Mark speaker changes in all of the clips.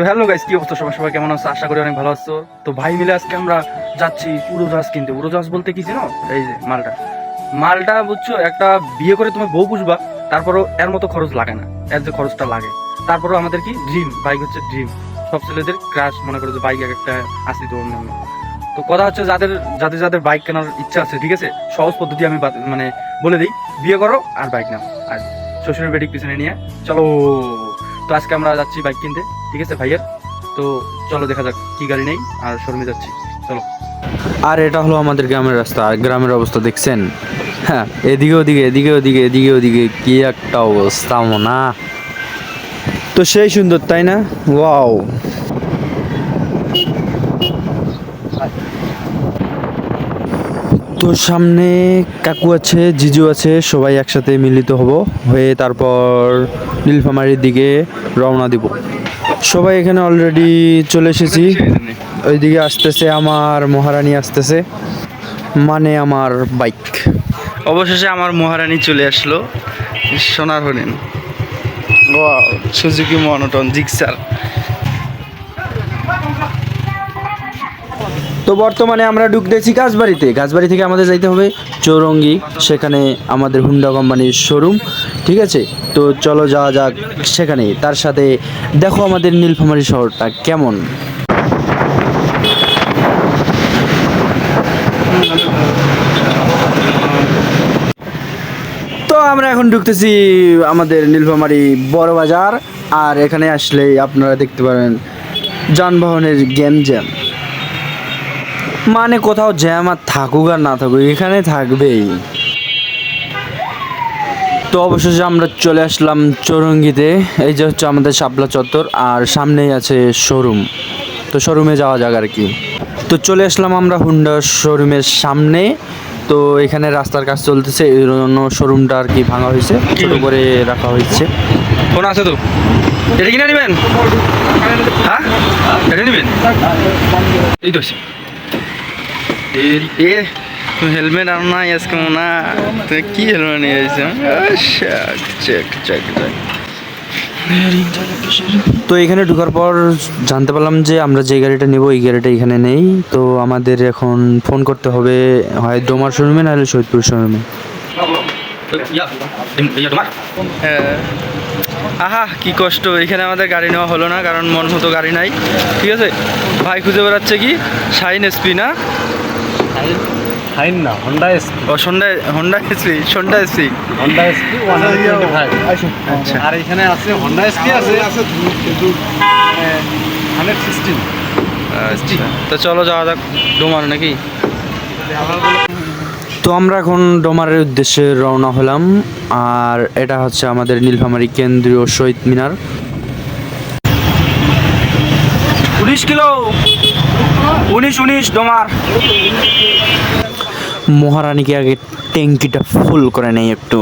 Speaker 1: তো hello guys কি অবস্থা? সবাই সবাই কেমন আছো? আশা করি অনেক ভালো আছো। তো ভাই মিলে আজকে আমরা যাচ্ছি উড়োজাহাজ কিনতে। উড়োজাহাজ বলতে কি চিনো এই যে মালটা। মালটা বুঝছ, একটা বিয়ে করে তুমি বউ পুষবা, তারপরও এর মতো খরচ লাগে না। এর যে খরচটা লাগে। তারপরও আমাদের কি? ড্রিম বাইক হচ্ছে ড্রিম সব ছেলেদের ক্রাশ মনে করো যে বাইক এক একটা আসি তো অন্য। তো কথা হচ্ছে যাদের যাদের যাদের বাইক কেনার ইচ্ছা আছে, ঠিক আছে? সহজ পদ্ধতি আমি মানে বলে দিই। বিয়ে করো আর বাইক নাও। আর শ্বশুরের বেডিক পিছনে নিয়ে চলো। তো আজকে আমরা যাচ্ছি বাইক কিনতে। ঠিক আছে ভাইয়ের তো চলো দেখা যাক কি গাড়ি নেই আর শোরুমে যাচ্ছি। চলো।
Speaker 2: আর এটা হলো আমাদের গ্রামের রাস্তা। আর গ্রামের অবস্থা দেখছেন? হ্যাঁ এদিকে ওদিকে এদিকে ওদিকে এদিকে ওদিকে। কি একটা অবস্থা না তো সেই সুন্দর, তাই না? ওয়াও। তো সামনে কাকু আছে, জিজু আছে, সবাই একসাথে মিলিত হব। হয়ে তারপর নীলফামারির দিকে রওনা দিব। সবাই এখানে অলরেডি চলে এসেছি। ওইদিকে আসতেছে আমার মহারানী আসতেছে। মানে আমার বাইক
Speaker 1: অবশেষে আমার মহারানী চলে আসলো। সোনার হরিণ। সুজুকি মনোটন জিক্সার
Speaker 2: তো বর্তমানে আমরা ঢুকতেছি গাছবাড়িতে। গাছবাড়ি থেকে আমাদের যাইতে হবে চৌরঙ্গি, সেখানে আমাদের হুন্ডা কোম্পানির শোরুম ঠিক আছে? তো চলো যাওয়া যাক সেখানে। তার সাথে দেখো আমাদের নীলফামারী শহরটা কেমন। তো আমরা এখন ঢুকতেছি আমাদের নীলফামারী বড় বাজার, আর এখানে আসলে আপনারা দেখতে পারেন যানবাহনের জ্যাম জ্যাম মানে কোথাও জ্যাম আর থাকুক আর না থাকুক, এখানে থাকবেই। তো অবশেষে আমরা চলে আসলাম চৌরঙ্গিতে, এই যে হচ্ছে আমাদের শাপলা চত্বর, আর সামনেই আছে শোরুম। তো শোরুমে যাওয়া যাক আর কি। তো চলে আসলাম আমরা হুন্ডা শোরুমের সামনে। তো এখানে রাস্তার কাজ চলতেছে, এই জন্য শোরুমটা আর কি ভাঙা হয়েছে, ছোটো করে রাখা হয়েছে।
Speaker 1: ফোন আছে তো? এটা কিনে নেবেন? হ্যাঁ? এটা নেবেন? এই তো। এ- এ হেলমেট আর নাই আজকে মনে তুমি কি হেলমেট নিয়ে
Speaker 2: তো এখানে ঢোকার পর জানতে পারলাম যে আমরা যে গাড়িটা নেব এই গাড়িটা এখানে নেই। তো আমাদের এখন ফোন করতে হবে হয় ডোমার শোরুমে নাহলে সৈয়দপুর শোরুমে।
Speaker 1: তোমার হ্যাঁ। আহা কি কষ্ট এখানে আমাদের গাড়ি নেওয়া হলো না কারণ মন মতো গাড়ি নাই। ঠিক আছে? ভাই খুঁজে বেড়াচ্ছে কি? শাইন এসপি না?
Speaker 3: হাইন না হন্ডা এসপি
Speaker 1: ও সন্ধ্যা হন্ডা এসপি সন্ধ্যা এসপি
Speaker 3: হন্ডা এসপি ওয়ান
Speaker 1: আচ্ছা।
Speaker 3: আর এখানে আছে হন্ডা এসপি আছে। আছে কিন্তু হান্ড্রেড সিক্সটিন
Speaker 1: আচ্ছা। তো চলো যাওয়া যাক ডোমার নাকি?
Speaker 2: তো আমরা এখন ডোমারের উদ্দেশ্যে রওনা হলাম আর এটা হচ্ছে আমাদের নীলফামারী কেন্দ্রীয় শহীদ মিনার।
Speaker 1: উনিশ কিলো। উনিশ উনিশ ডোমার।
Speaker 2: মহারানীকে আগে ট্যাঙ্কিটা ফুল করে নেই একটু।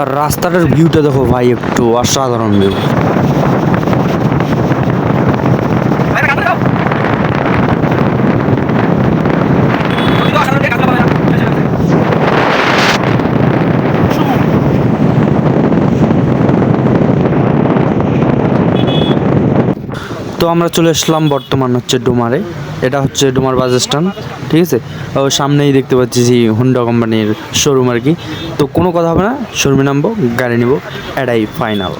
Speaker 2: আর রাস্তাটার ভিউটা দেখো ভাই একটু অসাধারণ ভিউ তো আমরা চলে আসলাম বর্তমান হচ্ছে ডোমারে। এটা হচ্ছে ডোমার বাস স্ট্যান্ড, ঠিক আছে? ও সামনেই দেখতে পাচ্ছি যে হুন্ডা কোম্পানির শোরুম আর কি। তো কোনো কথা হবে না শোরুমে নামবো, গাড়ি নিব, এটাই ফাইনাল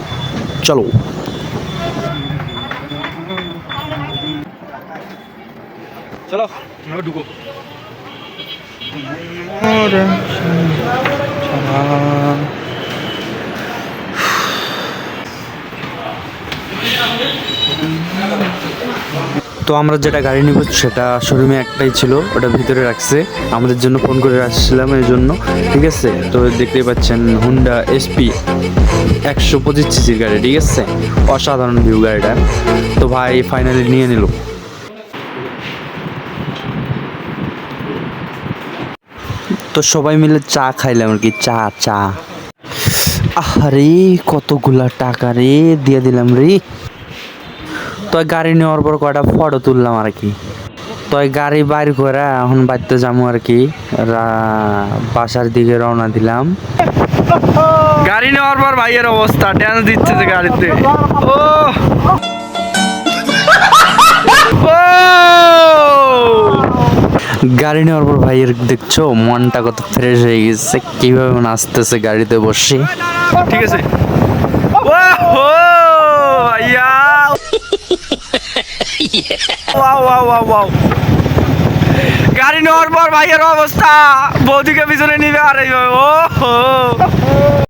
Speaker 2: চলো।
Speaker 1: চলো। ঢুকো
Speaker 2: তো আমরা যেটা গাড়ি নিব সেটা শোরুমে একটাই ছিল, ওটা ভিতরে রাখছে। আমাদের জন্য ফোন করে রাখছিলাম এই জন্য, ঠিক আছে? তো দেখতেই পাচ্ছেন হুন্ডা এসপি একশো পঁচিশ সিসির গাড়ি, ঠিক আছে? অসাধারণ ভিউ গাড়িটা। তো ভাই ফাইনালি নিয়ে নিল। তো সবাই মিলে চা খাইলাম আর কি, চা চা। আরে কতগুলা টাকা রে, দিয়ে দিলাম রে। তো গাড়ি নেওয়ার পর কয়টা ফটো তুললাম আর কি। তো গাড়ি বাইর করে এখন বাড়িতে যাব আর কি। বাসার দিকে রওনা দিলাম।
Speaker 1: গাড়ি নেওয়ার পর ভাইয়ের অবস্থা ড্যান্স দিচ্ছে যে গাড়িতে। ও! গাড়ি নেওয়ার পর ভাইয়ের দেখছ মনটা কত ফ্রেশ হয়ে গেছে কীভাবে নাচতেছে গাড়িতে বসে।
Speaker 2: ঠিক আছে। গাড়ি নেওয়ার পর ভাইয়ের অবস্থা বৌদিকে পিছনে নিবে আর ও।